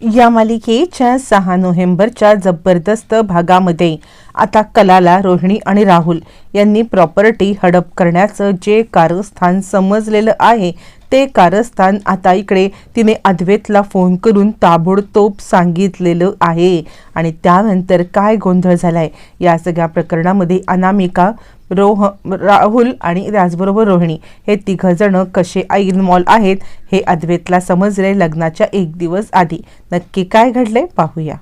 या मालिकेच्या सहा नोव्हेंबरच्या जबरदस्त भागामध्ये आता कलाला रोहिणी आणि राहुल यांनी प्रॉपर्टी हडप करण्याचं जे कारस्थान समजलेलं आहे ते कारस्थान आता इकडे तिने अद्वैतला फोन करून ताबडतोब सांगितलेलं आहे. आणि त्यानंतर काय गोंधळ झालाय या सगळ्या प्रकरणामध्ये अनामिका रोह राहुल आणि त्याचबरोबर रोहिणी. हे तिघंजणं कसे इन्वॉल्व आहेत हे अद्वेतला समजले लग्नाच्या एक दिवस आधी. नक्की काय घडले पाहूया.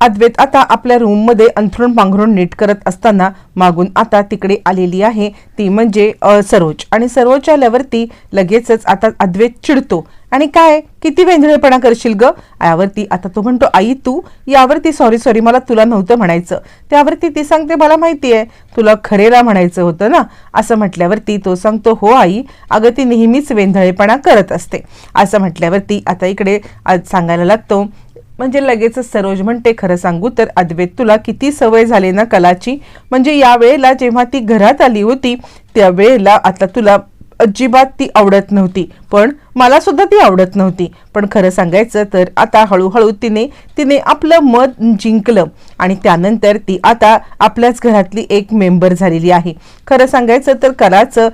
अद्वैत आता आपल्या रूममध्ये अंथरूण पांघरून नीट करत असताना मागून आता तिकडे आलेली आहे. ती म्हणजे सरोज. आणि सरोज आल्यावरती लगेचच आता अद्वैत चिडतो. आणि काय? किती वेंधळेपणा करशील ग? यावरती आता तो म्हणतो आई तू? यावरती सॉरी सॉरी मला तुला नव्हतं म्हणायचं. त्यावरती ती सांगते मला माहिती आहे. तुला खरेला म्हणायचं होतं ना? असं म्हटल्यावरती तो सांगतो हो आई. अगं ती नेहमीच वेंधळेपणा करत असते. असं म्हटल्यावरती आता इकडे आज सांगायला लागतो म्हणजे लगेचच सरोज म्हणते खरं सांगू तर अद्वैत तुला किती सवय झाली ना कलाची? म्हणजे या वेळेला जेव्हा ती घरात आली होती त्यावेळेला आता तुला अजिबात ती आवडत नव्हती. पण मला सुद्धा ती आवडत नव्हती. पण खरं सांगायचं तर आता हळूहळू तिने तिने आपलं मत जिंकलं आणि त्यानंतर ती आता आपल्याच घरातली एक मेंबर झालेली आहे. खरं सांगायचं तर कराचं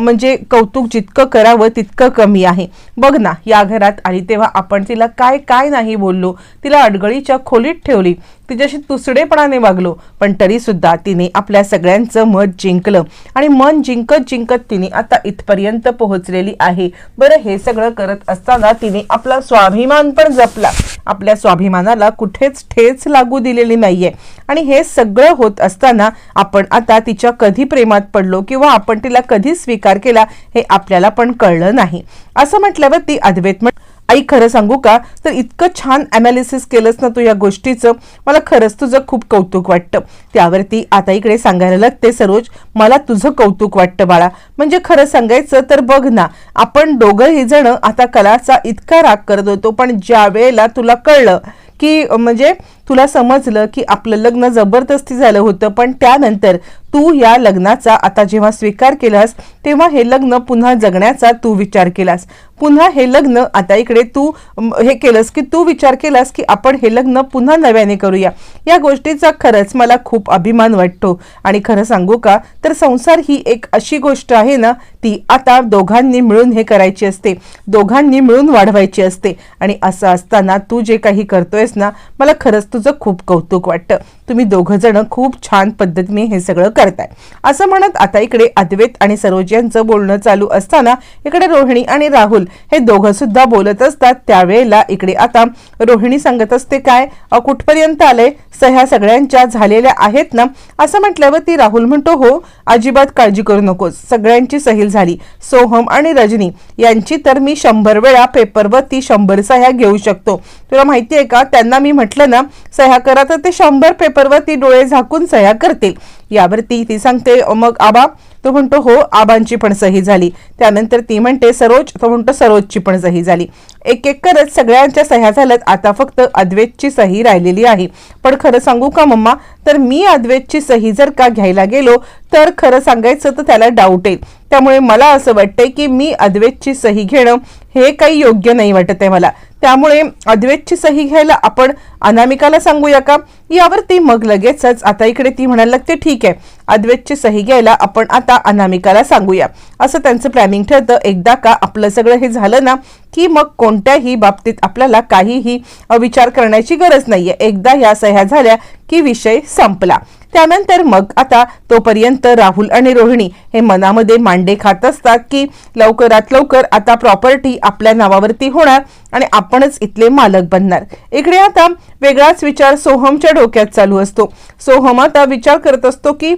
म्हणजे कौतुक जितकं करावं तितकं कमी आहे. बघ ना या घरात आली तेव्हा आपण तिला काय काय नाही बोललो. तिला अडगळीच्या खोलीत ठेवली. तिच्याशी तुसडेपणाने वागलो. पण तरीसुद्धा तिने आपल्या सगळ्यांचं मत जिंकलं. आणि मन जिंकत जिंकत तिने आता इथपर्यंत पोहोचलेली आहे. बरं हे सगळं करत असताना तिने आपला स्वाभिमान पण जपला. आपल्या स्वाभिमानाला कुठेच ठेच लागू दिलेली नाहीये. आणि हे सगळं होत असताना आपण आता तिच्या कधी प्रेमात पडलो किंवा आपण तिला कधी स्वीकार केला हे आपल्याला पण कळलं नाही. असं म्हटल्यावर ती अद्वैत म्हण आई खरं सांगू का? तर इतकं छान अनालिसिस केलंस ना तू या गोष्टीचं. मला खरंच तुझं खूप कौतुक वाटतं. त्यावरती आता इकडे सांगायला लागते सरोज मला तुझं कौतुक वाटतं बाळा. म्हणजे खरं सांगायचं तर बघ ना आपण दोघंही जण आता कलाचा इतका राग करत होतो पण ज्या वेळेला तुला कळलं की म्हणजे तुला समजलं की आपलं लग्न जबरदस्ती झालं होतं पण त्यानंतर तू या लग्नाचा आता जेव्हा स्वीकार केलास तेव्हा हे लग्न पुन्हा जगण्याचा तू विचार केलास. पुन्हा हे लग्न आता इकडे तू हे केलंस की तू विचार केलास की आपण हे लग्न पुन्हा नव्याने करूया. या गोष्टीचा खरंच मला खूप अभिमान वाटतो. आणि खरं सांगू का तर संसार ही एक अशी गोष्ट आहे ना ती आता दोघांनी मिळून हे करायची असते. दोघांनी मिळून वाढवायची असते. आणि असं असताना तू जे काही करतोयस ना मला खरंच तुझं खूप कौतुक वाटतं. तुम्ही दोघंजणं खूप छान पद्धतीने हे सगळं करताय असं म्हणत आता इकडे अद्वैत आणि सरोज यांचं बोलणं चालू असताना इकडे रोहिणी आणि राहुल हे दोघं सुद्धा बोलत असतात. त्यावेळेला इकडे आता रोहिणी सांगत असते काय कुठपर्यंत आले सह्या सगळ्यांच्या झालेल्या आहेत ना? असं म्हटल्यावर ती राहुल म्हणतो हो अजिबात काळजी करू नकोस. सगळ्यांची सहील झाली. सोहम आणि रजनी यांची तर मी शंभर वेळा पेपरवरती शंभर सह्या घेऊ शकतो. तुला माहिती आहे का? त्यांना मी म्हटलं ना सह्या करा तर ते शंभर पेपरवरती डोळे झाकून सह्या करतील. यावरती ती सांगते. मग आबा तो म्हणतो हो आबांची पण सही झाली. त्यानंतर ती म्हणते सरोज तो म्हणतो सरोजची पण सही झाली. एक एक करत सगळ्यांच्या सह्या झाल्यात. आता फक्त अद्वैतची सही राहिलेली आहे. पण खरं सांगू का मम्मा? तर मी अद्वैतची सही जर का घ्यायला गेलो तर खरं सांगायचं तर त्याला डाऊट येईल. त्यामुळे मला असं वाटतंय की मी अद्वैतची सही घेणं हे काही योग्य नाही वाटत आहे मला. त्यामुळे अद्वैतची सही घ्यायला आपण अनामिकाला सांगूया का? यावरती मग लगेचच आता इकडे ती म्हणायला लागते ठीक आहे. अद्वैतची सही घ्यायला आपण आता अनामिकाला सांगूया. असं त्यांचं प्लॅनिंग ठरतं. एकदा का आपलं सगळं हे झालं ना की मग कोणत्याही बाबतीत आपल्याला काहीही विचार करण्याची गरज नाहीये. एकदा ह्या सह्या झाल्या की विषय संपला. त्यानंतर मग आता तोपर्यंत राहुल आणि रोहिणी हे मनामध्ये मांडे खात असतात की लवकरात लवकर आता प्रॉपर्टी आपल्या नावावरती होणार आणि आपणच इथले मालक बनणार. इकडे आता वेगळाच विचार सोहमच्या डोक्यात चालू असतो. सोहम आता विचार करत असतो की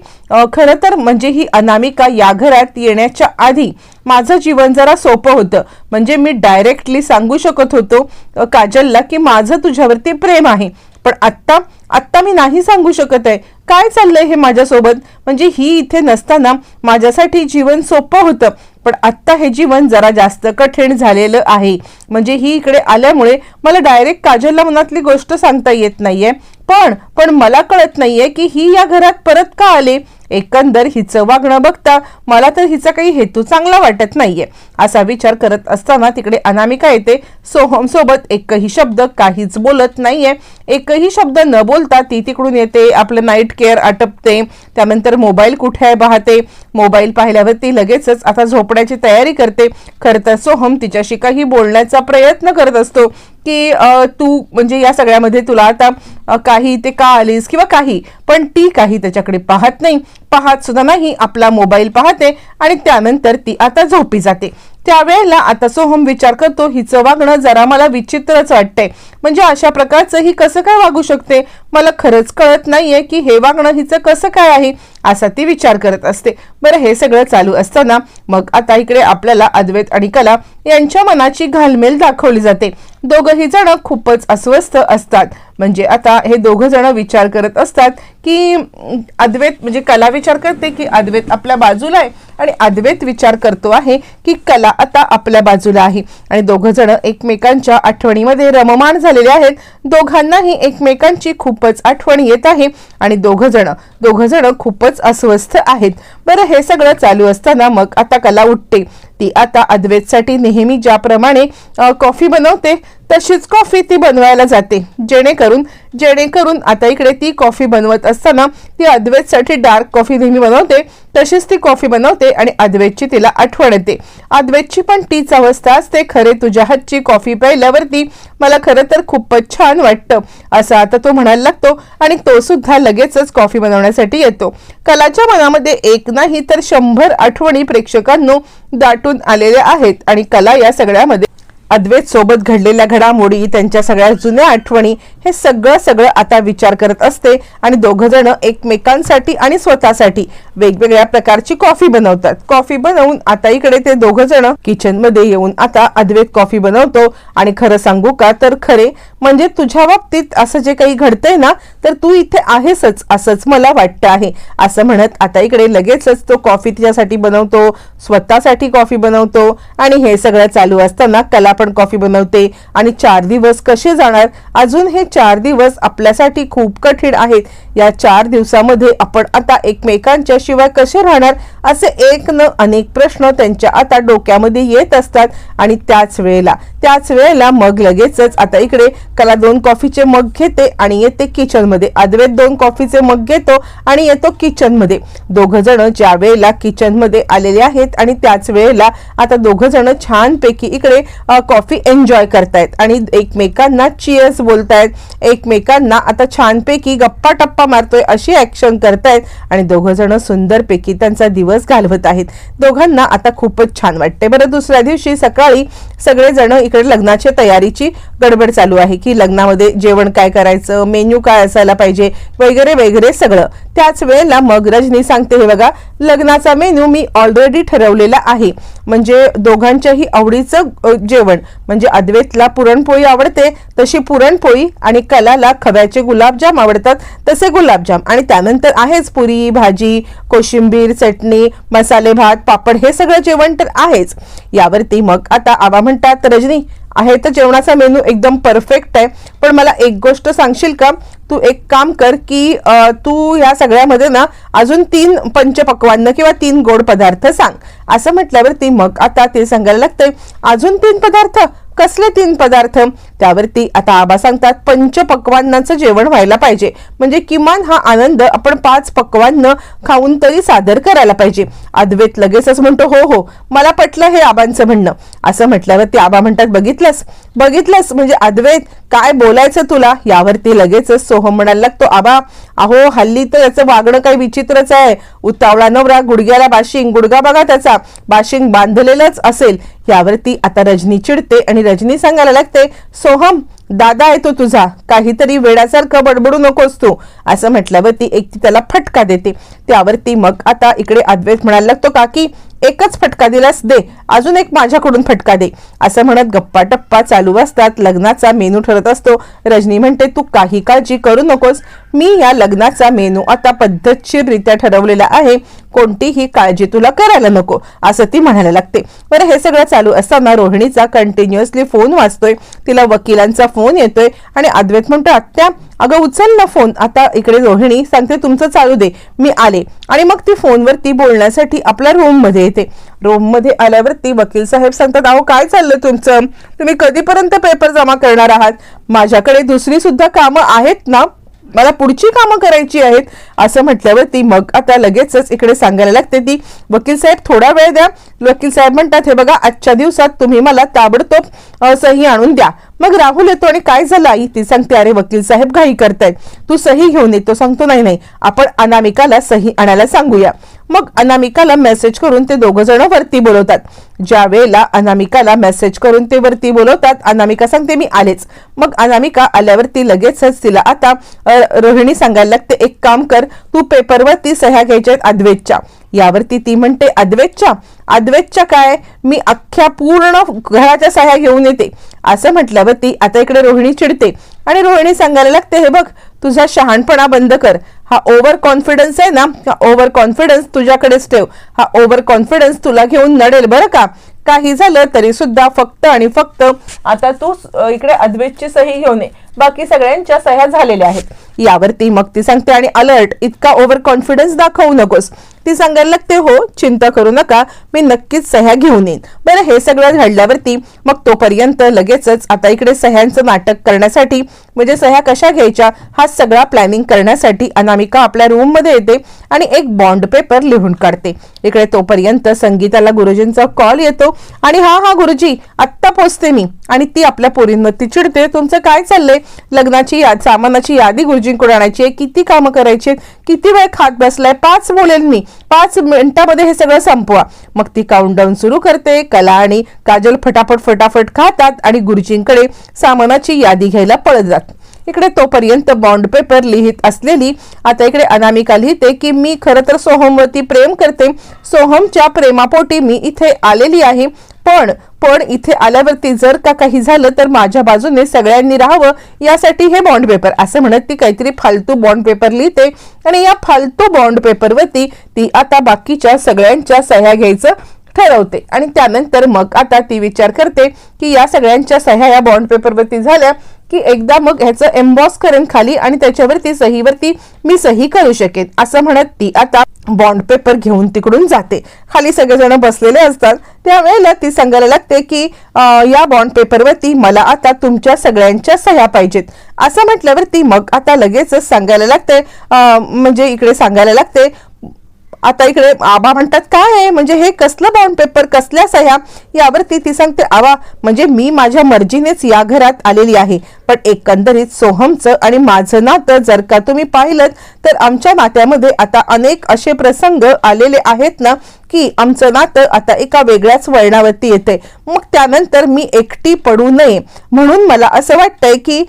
खरं तर म्हणजे ही अनामिका या घरात येण्याच्या आधी माझं जीवन जरा सोपं होतं. म्हणजे मी डायरेक्टली सांगू शकत होतो काजलला की माझं तुझ्यावरती प्रेम आहे. पण आत्ता आत्ता मी नाही सांगू शकत आहे. काय चाललंय हे माझ्यासोबत? म्हणजे ही इथे नसताना माझ्यासाठी जीवन सोपं होतं. पण आत्ता हे जीवन जरा जास्त कठीण झालेलं आहे. म्हणजे ही इकडे आल्यामुळे मला डायरेक्ट काजलला मनातली गोष्ट सांगता येत नाहीये. पण पण मला कळत नाहीये की ही या घरात परत का आले? एकंदर हिचं वागणं बघता मला तर हिचा काही हेतू चांगला वाटत नाहीये. असा विचार करत असताना तिकडे अनामिका येते. सोहम सोबत एकही शब्द काहीच बोलत नाहीये. एकही शब्द न बोलता ती तिकडून येते आपलं नाईट केअर आटपते त्यानंतर मोबाईल कुठे आहे पाहते. मोबाईल पाहिल्यावर ती लगेचच आता झोपण्याची तयारी करते. खरं तर सोहम तिच्याशी काही बोलण्याचा प्रयत्न करत असतो की तू म्हणजे या सगळ्यामध्ये तुला आता काही ते का आलीस किंवा काही पण ती काही त्याच्याकडे पाहत नाही. पाहत सुद्धा नाही आपला मोबाईल पाहते आणि त्यानंतर ती आता झोपी जाते. त्यावेळेला आता सोहम विचार करतो हिचं वागणं जरा मला विचित्रच वाटतंय. म्हणजे अशा प्रकारचं ही कसं काय वागू शकते? मला खरंच कळत नाहीये की हे वागणं हिचं कसं काय आहे असा ती विचार करत असते. बरं हे सगळं चालू असताना मग आता इकडे आपल्याला अद्वैत आणि कला यांच्या मनाची घालमेल दाखवली जाते. दोघही जण खूपच अस्वस्थ असतात. म्हणजे आता हे दोघं जण विचार करत असतात की अद्वैत म्हणजे कला विचार करते की अद्वैत आपल्या बाजूला आहे? आणि अद्वैत विचार करतो आहे की कला आता आपल्या बाजूला आहे. आणि दोघं जण एकमेकांच्या आठवणीमध्ये रममाण झालेले आहेत. दोघांनाही एकमेकांची खूपच आठवण येत आहे. आणि दोघं जण दोघं जण खूपच अस्वस्थ आहेत. बरं हे सगळं चालू असताना मग आता कला उठते. ती आता अद्वैतसाठी नेहमी ज्याप्रमाणे कॉफी बनवते तशीच कॉफी ती बनवायला जाते. जेणेकरून जेणेकरून आता इकडे ती कॉफी बनवत असताना ती अद्वैतसाठी डार्क कॉफी नेहमी बनवते तशीच ती कॉफी बनवते आणि अद्वैतची तिला आठवण येते. अद्वैतची पण तीच अवस्था असते खरे तुझ्या हातची कॉफी प्यायल्यावरती मला खरं तर खूपच छान वाटतं असं आता तो म्हणायला लागतो आणि तो सुद्धा लगेचच कॉफी बनवण्यासाठी येतो. कलाच्या मनामध्ये एक नाही तर शंभर आठवणी प्रेक्षकांनो दाटून आलेल्या आहेत. आणि कला या सगळ्यामध्ये अद्वैत सोबत घडलेल्या घडामोडी त्यांच्या सगळ्या जुन्या आठवणी हे सगळं सगळं आता विचार करत असते. आणि दोघं जण एकमेकांसाठी आणि स्वतःसाठी वेगवेगळ्या प्रकारची कॉफी बनवतात. कॉफी बनवून आता इकडे ते दोघं जण किचनमध्ये येऊन आता अद्वैत कॉफी बनवतो. आणि खरं सांगू का? तर खरे म्हणजे तुझ्या बाबतीत असं जे काही घडतंय ना तर तू इथे आहेसच असंच मला वाटतं आहे. असं म्हणत आता इकडे लगेचच तो कॉफी तिच्यासाठी बनवतो स्वतःसाठी कॉफी बनवतो आणि हे सगळं चालू असताना कला पण कॉफी बनवते. आणि चार दिवस कसे जाणार? अजून हे चार दिवस आपल्यासाठी खूप कठीण आहेत. या चार दिवसामध्ये आपण आता एकमेकांच्या शिवाय कसे राहणार? असे एक न अनेक प्रश्न त्यांच्या आता डोक्यामध्ये येत असतात. आणि त्याच वेळेला त्याच वेळेला मग लगेचच आता इकडे कला दोन कॉफीचे मग घेते आणि येते किचनमध्ये. अद्वैत दोन कॉफीचे मग घेतो आणि येतो किचनमध्ये. दोघ जण ज्या वेळेला किचनमध्ये आलेले आहेत आणि त्याच वेळेला आता दोघ जण छानपैकी इकडे कॉफी एन्जॉय करतायत आणि एकमेकांना चिअर्स बोलतायत. एकमेकांना आता छानपैकी गप्पा टप्पा मारतोय अशी ऍक्शन करतायत आणि दोघ जण सुंदरपैकी त्यांचा दिवस घालवत आहेत. दोघांना आता खूपच छान वाटते बरं दुसऱ्या दिवशी सकाळी सगळेजण इकडे लग्नाच्या तयारीची गडबड चालू आहे. की लग्नामध्ये जेवण काय करायचं मेन्यू काय असायला पाहिजे वगैरे वगैरे सगळं. त्याच वेळेला मग रजनी सांगते हे बघा लग्नाचा मेन्यू मी ऑलरेडी ठरवलेला आहे. म्हणजे दोघांच्याही आवडीचं जेवण. म्हणजे अद्वैतला पुरणपोळी आवडते तशी पुरणपोळी आणि कलाला खव्याचे गुलाबजाम आवडतात तसे गुलाबजाम. आणि त्यानंतर आहेच पुरी भाजी कोशिंबीर चटणी मसाले भात पापड हे सगळं जेवण तर आहेच. यावरती मग आता आवा म्हणतात रजनी आहे तर जेवणाचा मेनू एकदम परफेक्ट आहे. पण मला एक गोष्ट सांगशील का? तू एक काम कर की तू ह्या सगळ्यामध्ये ना अजून तीन पंचपक्वान्न किंवा तीन गोड पदार्थ सांग. असं म्हटल्यावर ती मग आता ते सांगायला लागतंय. अजून तीन पदार्थ? कसले तीन पदार्थ? त्यावरती आता आबा सांगतात पंचपक्वान्नाचं जेवण व्हायला पाहिजे. म्हणजे किमान हा आनंद आपण पाच पक्वान्न खाऊन तरी सादर करायला पाहिजे. अद्वैत लगेचच म्हणतो हो हो मला पटलं हे आबांचं म्हणणं. असं म्हटल्यावरती आबा म्हणतात बघितलंस? बघितलंस? म्हणजे अद्वैत काय बोलायचं तुला? यावरती लगेचच सोहम म्हणायला लागतो आबा अहो हल्ली तर याचं वागणं काही विचित्रच आहे. उतावळा नवरा गुडघ्याला बाशिंग. गुडगा बघा त्याचा. बाशिंग बांधलेलंच असेल. यावरती आता रजनी चिडते आणि रजनी सांगायला लागते सोहम दादा आहे तो तुझा. काहीतरी वेडासारखं बडबडू नकोस तू. असं म्हटल्यावरती एक ती त्याला फटका देते. त्यावरती मग आता इकडे अद्वैत म्हणायला लागतो काकी एकच फटका दिलास दे अजून एक माझ्याकडून फटका दे. असं म्हणत गप्पा टप्पा चालू असतात लग्नाचा मेनू ठरत असतो. रजनी म्हणते तू काही काळजी करू नकोस. मी या लग्नाचा मेनू आता पद्धतशीररित्या ठरवलेला आहे. कोणतीही काळजी तुला करायला नको असं ती म्हणायला लागते. बरं हे सगळं चालू असताना रोहिणीचा कंटिन्युअसली फोन वाचतोय तिला वकिलांचा फोन येतोय आणि अद्वैत म्हणतो आत्या अगं उचल ना फोन आता इकडे रोहिणी सांगते तुमचं चालू दे. मी आले. आणि मग ती फोनवरती बोलण्यासाठी आपल्या रूममध्ये येते रूममध्ये आल्यावरती वकील साहेब सांगतात अहो काय चाललं तुमचं? तुम्ही कधीपर्यंत पेपर जमा करणार आहात? माझ्याकडे दुसरी सुद्धा कामं आहेत ना? मला पुढची कामं करायची आहेत. असं म्हटल्यावरती मग आता लगेचच इकडे सांगायला लागते ती. वकील साहेब थोडा वेळ द्या. वकील साहेब म्हणतात हे बघा आजच्या दिवसात तुम्ही मला ताबडतोब सही आणून द्या. मग राहुल येतो आणि काय झालं आई? ती सांगते अरे वकील साहेब घाई करतायत. तू सही घेऊन येतो. सांगतो नाही नाही. आपण अनामिकाला सही आणायला सांगूया. मग अनामिकाला मेसेज करून ते दोघ जण वरती बोलवतात. ज्या वेळेला अनामिकाला मेसेज करून ते वरती बोलवतात अनामिका सांगते मी आलेच. मग अनामिका आल्यावरती लगेचच तिला आता रोहिणी सांगायला लागते. एक काम कर तू पेपरवरती सह्या घ्यायच्या आहेत अद्वेतच्या. यावरती ती म्हणते अद्वैतच्या अद्वैतच्या काय? मी अख्ख्या पूर्ण घराच्या सह्या घेऊन येते. असं म्हटल्यावरती आता इकडे रोहिणी चिडते आणि रोहिणी सांगायला लागते हे बघ तुझा शहाणपणा बंद कर. हा ओव्हर कॉन्फिडन्स आहे ना हा ओव्हर कॉन्फिडन्स तुझ्याकडेच ठेव. हा ओव्हर कॉन्फिडन्स तुला घेऊन नडेल बरं का? काही झालं तरी सुद्धा फक्त आणि फक्त आता तू इकडे अद्वैतची सही घेऊन ये. बाकी सगळ्यांच्या सह्या झालेल्या आहेत. यावरती मग ती सांगते आणि अलर्ट इतका ओव्हर कॉन्फिडन्स दाखवू नकोस. ती सांगायला लागते हो चिंता करू नका मी नक्कीच सह्या घेऊन येईन. बरं हे सगळं घडल्यावरती मग तोपर्यंत लगेचच आता इकडे सह्यांचं नाटक करण्यासाठी म्हणजे सह्या कशा घ्यायच्या हा सगळा प्लॅनिंग करण्यासाठी अनामिका आपल्या रूममध्ये येते आणि एक बॉन्ड पेपर लिहून काढते. इकडे तोपर्यंत संगीताला गुरुजींचा कॉल येतो आणि हा हा गुरुजी आत्ता पोचते मी. आणि ती आपल्या पोरींवरती चिडते तुमचं काय चाललंय? लग्नाची याद सामानाची यादी गुरुजींकडे आणायची आहे किती कामं करायची आहेत किती वेळ खात बसलाय पाच बोलेल मी पाच मिनिटामध्ये हे सगळं संपवा. मग ती काउंटडाऊन सुरू करते कला आणि काजल फटाफट फटाफट खातात आणि गुरुजींकडे सामानाची यादी घ्यायला पळत जात. इकडे तोपर्यंत बॉन्ड पेपर लिहित असलेली आता इकडे अनामिका लिहिते की मी खरं तर सोहमवरती प्रेम करते. सोहमच्या प्रेमापोटी मी इथे आलेली आहे. पण पण इथे आल्यावरती जर का काही झालं तर माझ्या बाजूने सगळ्यांनी राहावं यासाठी हे बॉन्ड पेपर असं म्हणत ती काहीतरी फालतू बॉन्ड पेपर लिहिते. आणि या फालतू बॉन्ड पेपरवरती ती आता बाकीच्या सगळ्यांच्या सह्या घ्यायचं ठरवते. आणि त्यानंतर मग आता ती विचार करते की या सगळ्यांच्या सह्या या बॉन्ड पेपरवरती झाल्या की एकदा मग ह्याचं एम्बॉस करेन खाली आणि त्याच्यावरती सहीवरती मी सही करू शकेन. असं म्हणत ती आता बॉन्ड पेपर घेऊन तिकडून जाते. खाली सगळेजण बसलेले असतात. त्यावेळेला ती सांगायला लागते की या बॉन्ड पेपरवरती मला आता तुमच्या सगळ्यांच्या सह्या पाहिजेत. असं म्हटल्यावरती मग आता लगेचच सांगायला लागते म्हणजे इकडे सांगायला लागते आता इकडे आबा म्हणतात काय आहे? म्हणजे हे कसलं बॉन्ड पेपर कसल्या सह्या? यावरती ती सांगते आबा म्हणजे मी माझ्या मर्जीनेच या घरात आलेली आहे. पण एकंदरीत सोहमचं आणि माझं नातं जर का तुम्ही पाहिलं तर आमच्या नात्यामध्ये आता अनेक असे प्रसंग आलेले आहेत ना की आमचं नातं आता एका वेगळ्याच वळणावरती येते. मग त्यानंतर मी एकटी पडू नये. म्हणून मला असं वाटतंय की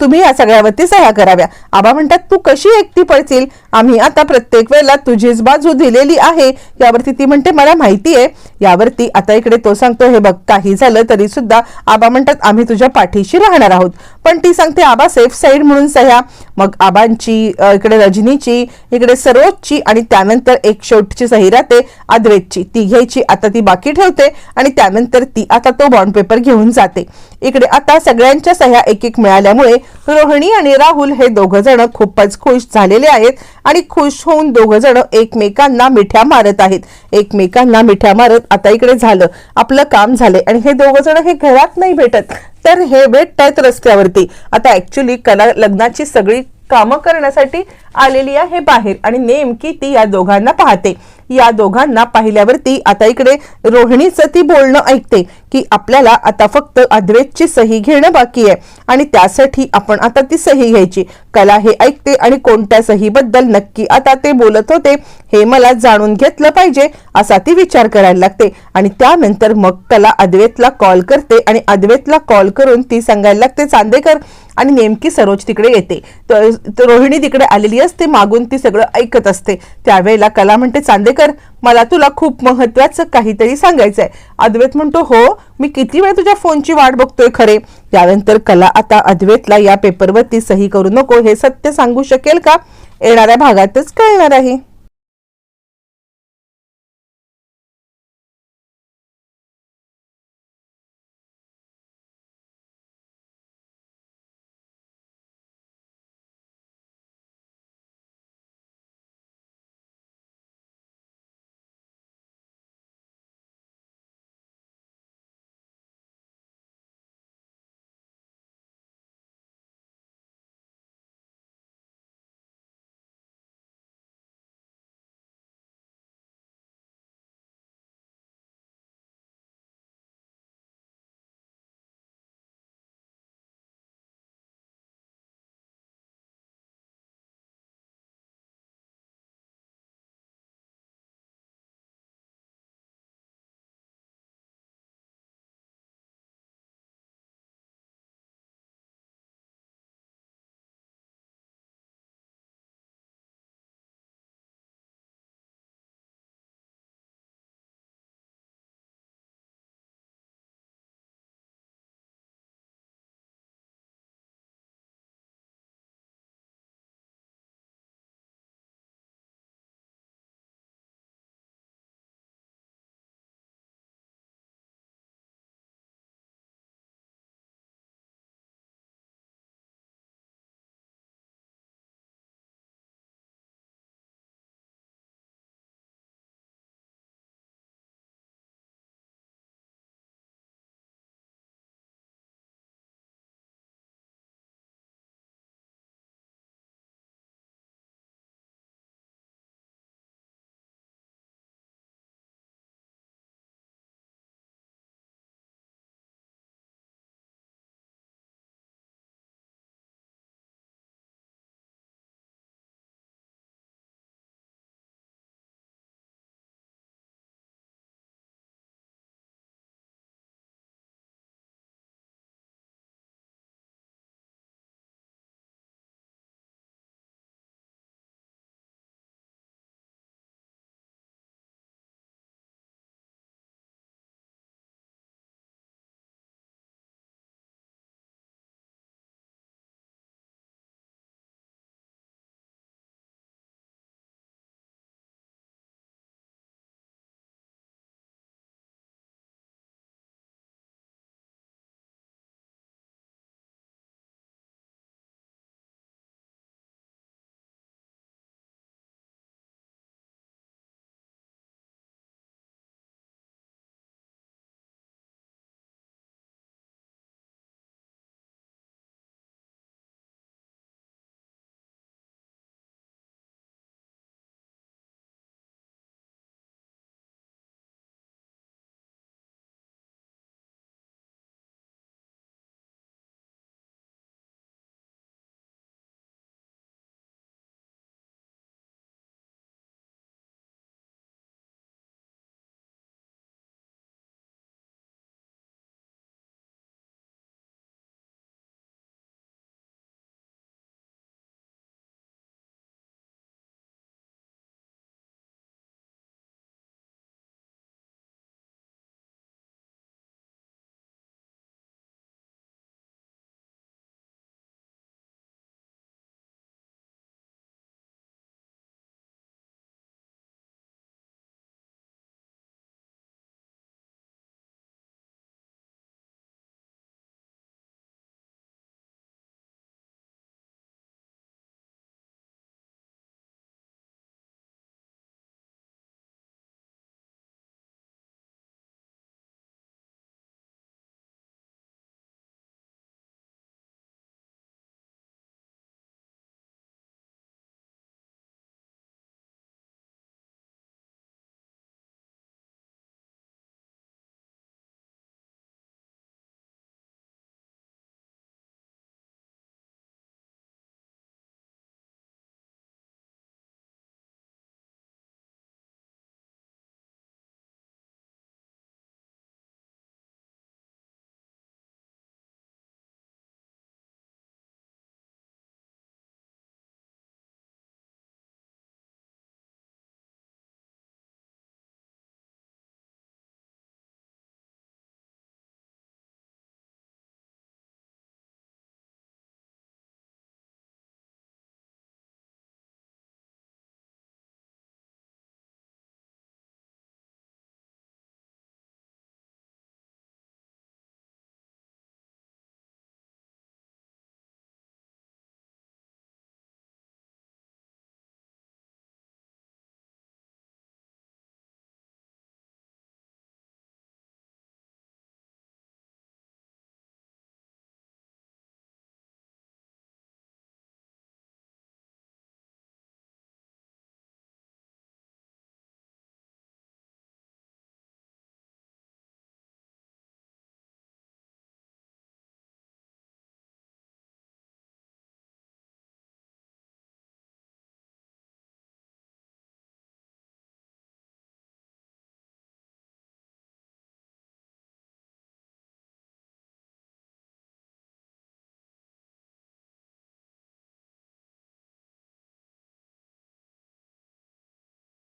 तुम्ही या सगळ्यावरती सह्या कराव्या. आबा म्हणतात तू कशी एकटी पडतील आम्ही आता प्रत्येक वेळेला तुझीच बाजू दिलेली आहे. यावरती ती म्हणते मला माहिती आहे. यावरती आता इकडे तो सांगतो हे बघ काही झालं तरी सुद्धा आबा म्हणतात आम्ही तुझ्या पाठीशी राहणार आहोत. पण ती सांगते आबा सेफ साईड म्हणून सह्या. मग आबांची इकडे रजनीची इकडे सरोजची आणि त्यानंतर एक शेवटची सही राहते अद्वैतची ती घ्यायची आता ती बाकी ठेवते आणि त्यानंतर ती आता तो बॉन्ड पेपर घेऊन जाते. इकडे आता सगळ्यांच्या सह्या एक एक मिळाल्यामुळे रोहिणी आणि राहुल हे दोघ जण खूपच खुश झालेले आहेत आणि खुश होऊन दोघ जण एकमेकांना मिठ्या मारत आहेत. एकमेकांना मिठ्या मारत आता इकडे झालं. आपलं काम झालंय आणि हे दोघ जण हे घरात नाही भेटत. तर हे भेटतायत रस्त्यावरती. आता ऍक्च्युली कला लग्नाची सगळी कामं करण्यासाठी आलेली आहे बाहेर आणि नेमकी ती या दोघांना पाहते. या दोघांना पाहिल्यावरती आता इकडे रोहिणीचं ती बोलणं ऐकते की आपल्याला आता फक्त अद्वैतची सही घेणं बाकी आहे आणि त्यासाठी आपण आता ती सही घ्यायची. कला हे ऐकते आणि कोणत्या सहीबद्दल नक्की आता ते बोलत होते हे मला जाणून घेतलं पाहिजे असा ती विचार करायला लागते. आणि त्यानंतर मग कला अद्वैतला कॉल करते आणि अद्वैतला कॉल करून ती सांगायला लागते चांदेकर आणि नेमकी सरोज तिकडे येते. तर रोहिणी तिकडे आलेली असते मागून ती सगळं ऐकत असते. त्यावेळेला कला म्हणते चांदेकर मला तुला खूप महत्वाचं काहीतरी सांगायचं आहे अद्वैत म्हणतो हो मी किती वेळ तुझ्या फोनची वाट बघतोय खरे. त्यानंतर कला आता अद्वैतला या पेपरवरती सही करू नको हे सत्य सांगू शकेल का? येणाऱ्या भागातच कळणार आहे.